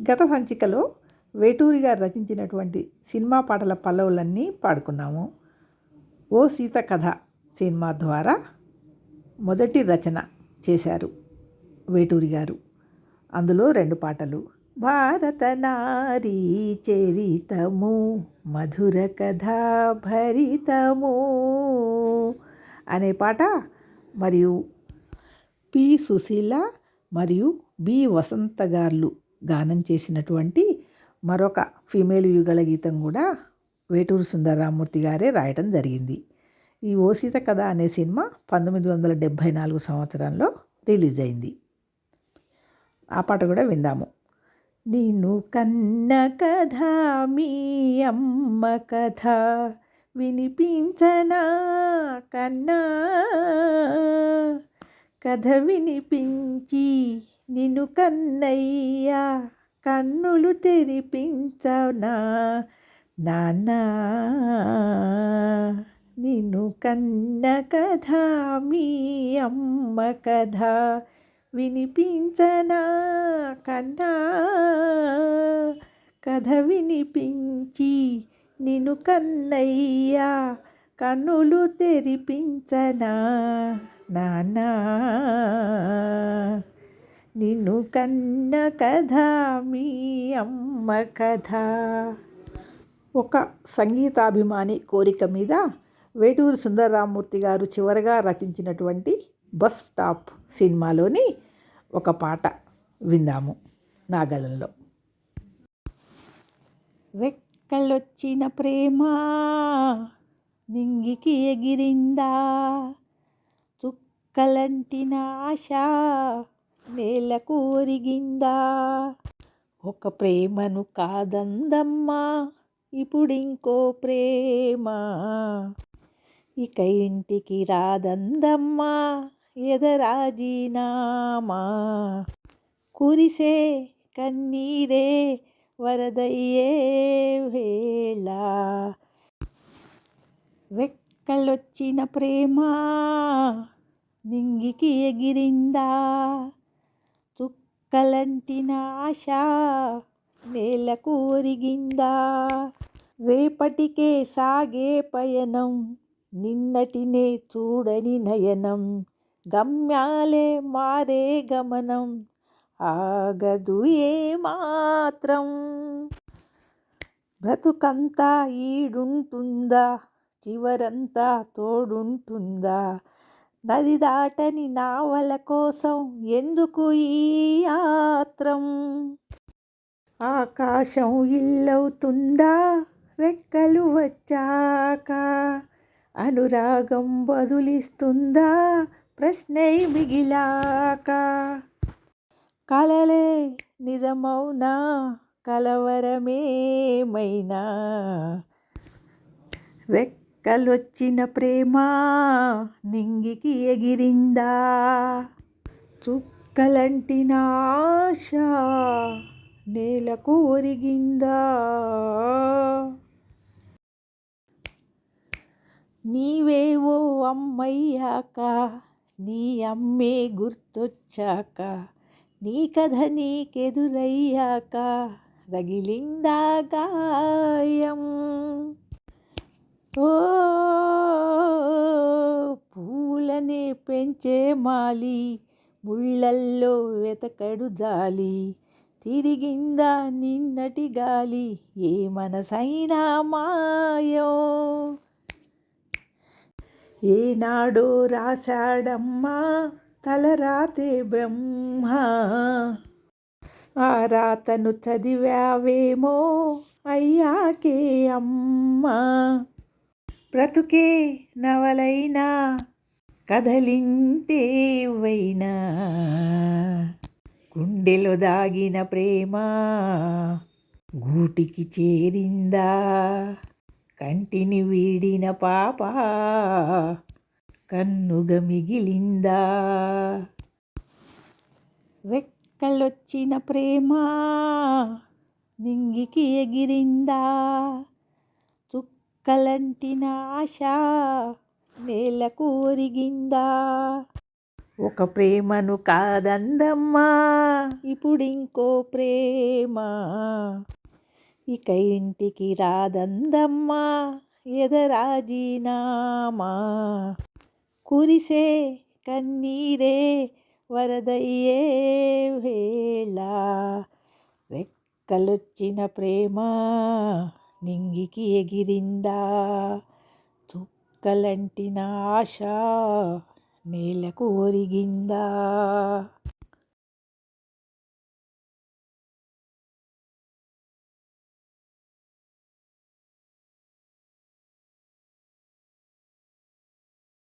గత సంచికలో వేటూరి గారు రచించినటువంటి సినిమా పాటల పల్లవులన్నీ పాడుకున్నాము. ఓ సీత కథ సినిమా ద్వారా మొదటి రచన చేశారు వేటూరి గారు. అందులో రెండు పాటలు. భారత నారీ చరితము మధుర కథ భరితము అనే పాట మరియు పి సుశీల మరియు బి వసంత గార్లు గానం చేసినటువంటి మరొక ఫీమేల్ యుగళ గీతం కూడా వేటూరు సుందరరామూర్తి గారే రాయటం జరిగింది. ఈ ఓసిత కథ అనే సినిమా పంతొమ్మిది వందల డెబ్భై నాలుగు సంవత్సరంలో రిలీజ్ అయింది. ఆ పాట కూడా విందాము. నిన్ను కన్న కథ మీ అమ్మ కథ వినిపించనా కన్నా? కథ వినిపించి నిన్ను కన్నయ్యా కన్నులు తెరిపించనా? నాన్న నిన్ను కన్న కథ మీ అమ్మ కథ వినిపించనా? కన్నా కథ వినిపించి నిన్ను కన్నయ్యా కన్నులు తెరిపించనా? నానా నిన్ను కన్న కథ మీ అమ్మ కథ. ఒక సంగీతాభిమాని కోరిక మీద వేటూరు సుందరరామూర్తి గారు చివరగా రచించినటువంటి బస్ స్టాప్ సినిమాలోని ఒక పాట విందాము నాగలంలో రెక్కలొచ్చిన ప్రేమ నింగికి ఎగిరిందా? చుక్కలంటిన ఆశ నేల ఒరిగిందా ఒక ప్రేమను కాదందమ్మా ఇప్పుడింకో ప్రేమ? ఇక ఇంటికి రాదందమ్మా ఎదరాజీనామా? కురిసే కన్నీరే వరదయ్యే వేళ. రెక్కలొచ్చిన ప్రేమ నింగికి ఎగిరిందా? కలంటిన ఆశ నేలకు ఒరిగిందా రేపటికే సాగే పయనం నిన్నటినే చూడని నయనం గమ్యాలే మారే గమనం ఆగదు ఏ మాత్రం బ్రతుకంతా ఈడుంటుందా? చివరంతా తోడుంటుందా? నది దాటని నావల కోసం ఎందుకు ఈ ఆత్రం? ఆకాశం ఇల్లవుతుందా? రెక్కలు వచ్చాక అనురాగం బదులిస్తుందా? ప్రశ్నై మిగిలాక కలలే నిజమౌనా? కలవరమేమైనా? రెక్క కలొచ్చిన ప్రేమ నింగికి ఎగిరిందా? చుక్కలంటి ఆశ నేలకు ఒరిగిందా? నీవేవో అమ్మయ్యాక నీ అమ్మే గుర్తొచ్చాక నీ కథ నీకెదురయ్యాక రగిలిందా గాయం? ఓ పూలనే పెంచే మాలి ముళ్ళల్లో వెతకడు జాలి తిరిగిందా నిన్నటి గాలి ఏ మనసైనా మాయో. ఏనాడో రాశాడమ్మా తలరాతే బ్రహ్మ. ఆ రాతను చదివావేమో అయ్యాకే అమ్మా. బ్రతుకే నవలైనా కదలింతేవైనా గుండెలో దాగిన ప్రేమ గూటికి చేరిందా? కంటిని వీడిన పాప కన్నుగ మిగిలిందా? రెక్కలొచ్చిన ప్రేమ నింగికి ఎగిరిందా? చుక్కలంటిన ఆశ నేలకు ఒరిగిందా ఒక ప్రేమను కాదందమ్మా ఇప్పుడు ఇంకో ప్రేమ ఇక ఇంటికి రాదందమ్మా ఎదరాజీనామా కురిసే కన్నీరే వరదయ్యే వేళ రెక్కలొచ్చిన ప్రేమ నింగికి ఎగిరిందా? చుక్కలంటిన ఆశ నేలకు ఒరిగిందా?